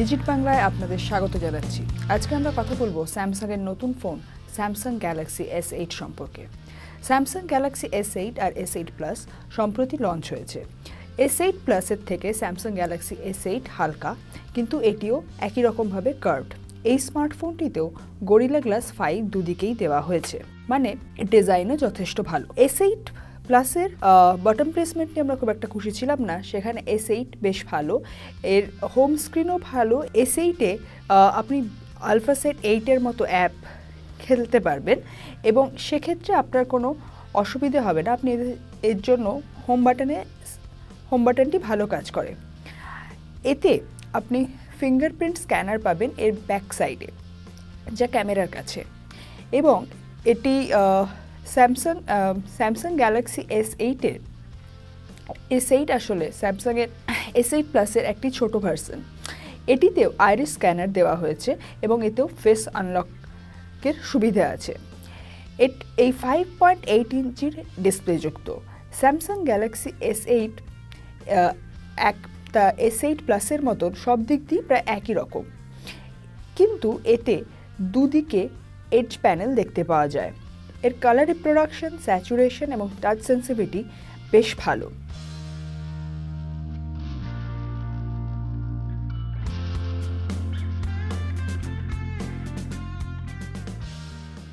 Digit বাংলায় আপনাদের স্বাগত জানাচ্ছি। আজকে আমরা কথা বলব স্যামসাংয়ের নতুন phone, Samsung Galaxy S eight সম্পর্কে। স্যামসাং গ্যালাক্সি এস এইট আর এস এইট প্লাস সম্প্রতি লঞ্চ হয়েছে। এস এইট প্লাসের থেকে স্যামসাং গ্যালাক্সি এস এইট হালকা, কিন্তু এটিও একই রকমভাবে কার্ভড এই স্মার্টফোনটিতেও গরিলা গ্লাস ফাইভ দুদিকেই দেওয়া হয়েছে। মানে ডিজাইনও যথেষ্ট ভালো। এস এইট প্লাসের বটম প্লেসমেন্ট নিয়ে আমরা খুব একটা খুশি ছিলাম না। সেখানে এস এইট বেশ ভালো। এর হোম স্ক্রিনও ভালো। এস এইটে আপনি আলফাসেট এইটের মতো অ্যাপ খেলতে পারবেন এবং সেক্ষেত্রে আপনার কোনো অসুবিধে হবে না। আপনি এর- এর জন্য হোম বাটনে হোম বাটনটি ভালো কাজ করে। এতে আপনি ফিঙ্গারপ্রিন্ট স্ক্যানার পাবেন এর ব্যাক সাইডে যা ক্যামেরার কাছে। এবং এটি স্যামসাং স্যামসাং গ্যালাক্সি এস এইটের এস এইট আসলে স্যামসাংয়ের এস এইট প্লাসের একটি ছোট ভার্সন এটিতেও আইরিস স্ক্যানার দেওয়া হয়েছে এবং এতেও ফেস আনলকের সুবিধা আছে। এট, এই ফাইভ পয়েন্ট এইট ইঞ্চির ডিসপ্লেযুক্ত স্যামসাং গ্যালাক্সি এস এইট এক, তা এস এইট প্লাসের মতন সব দিক দিয়ে প্রায় একই রকম। কিন্তু এতে দুদিকে এডজ প্যানেল দেখতে পাওয়া যায়। এর কালার রিপ্রোডাকশন স্যাচুরেশন এবং টাচ সেন্সিভিটি বেশ ভালো।